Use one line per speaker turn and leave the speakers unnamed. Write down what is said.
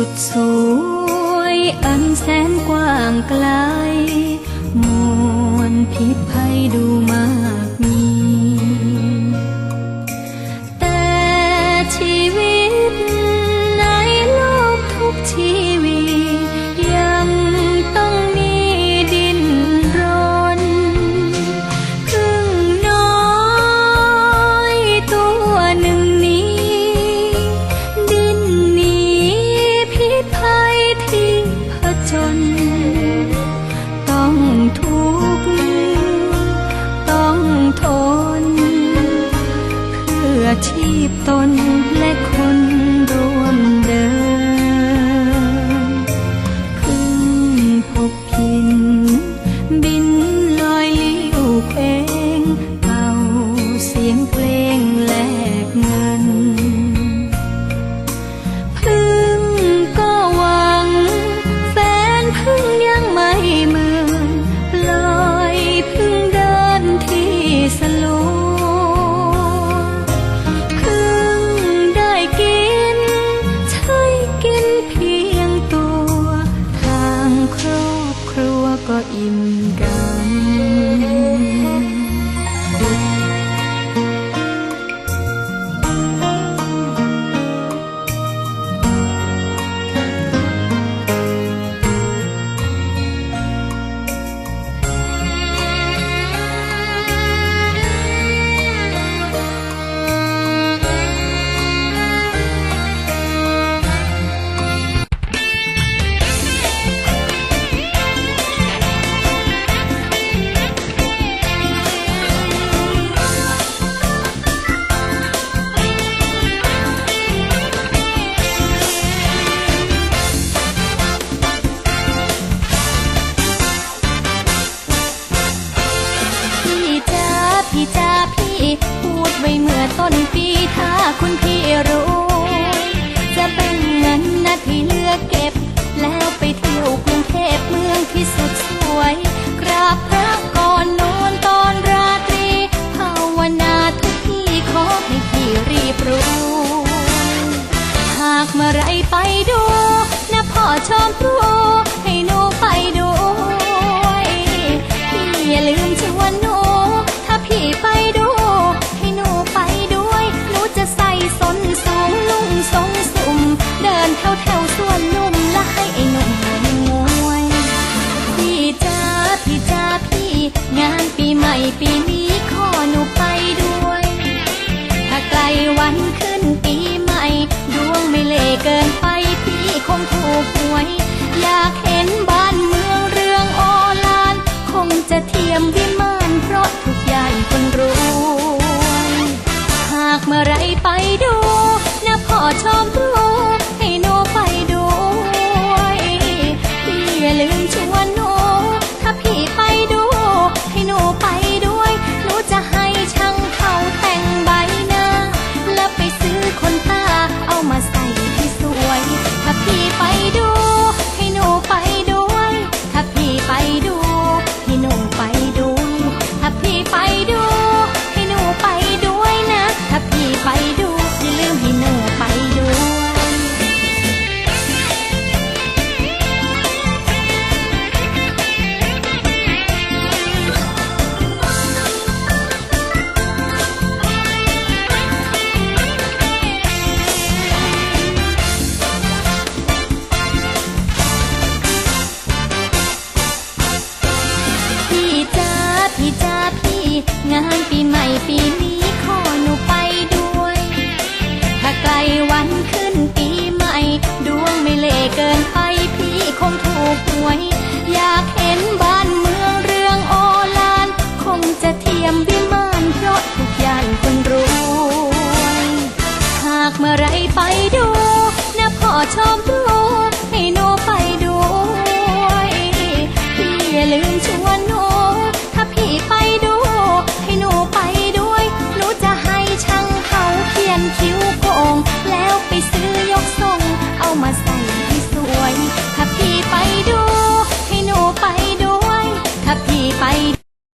สุดสวย อันแสนกว้างไกลมวลพิษภัยดูมา จน ต้องทุกข์ต้องทน เพื่อชีพตนและคน รั พี่จ้าพี่พูดไว้เมื่อต้นปีถ้าคุณพี่รู้ จะแบ่งเงินนาที่เลือกเก็บ แล้วไปเที่ยวกรุงเทพเมืองที่สุดสวยกราบพระก่อนนอนตอนราตรีภาวนาทุกที่ขอให้พี่รีบรู้ หากเมื่อไรไปดูนะพ่อชอบครูให้หนูไปด้วยพี่อย่าลืมชวนหนู พี่ไปดู ให้หนูไปด้วย หนูจะใส่สนสูงลุ่งทรงสุ่ม เดินแถวแถวสวนนุ่มและให้ไอ้หนุ่มงวย พี่จ้าพี่จ้าพี่ งานปีใหม่ปีนี้ขอหนูไปด้วย ถ้าไกลวันขึ้นปีใหม่ ดวงไม่เล่เกินไปพี่คงถูกหวย อยากเห็นบ้านเมืองเรืองโอลาน คงจะเทียมวิมาน เพราะทุกอย่างคนรวยหากเมื่อไรไปดูนะพ่อชอบรู้ให้านปีใหม่ปีนี้ขอหนูไปด้วย ถ้าไกลวันขึ้นปีใหม่ ดวงไม่เล่เกินไปพี่คงถูกหวย อยากเห็นบ้านเมืองเรื่องโอลาน คงจะเทียมวิมานเพราะทุกอย่างคนรวย หากเมื่อไรไปดูนะพ่อชอบดู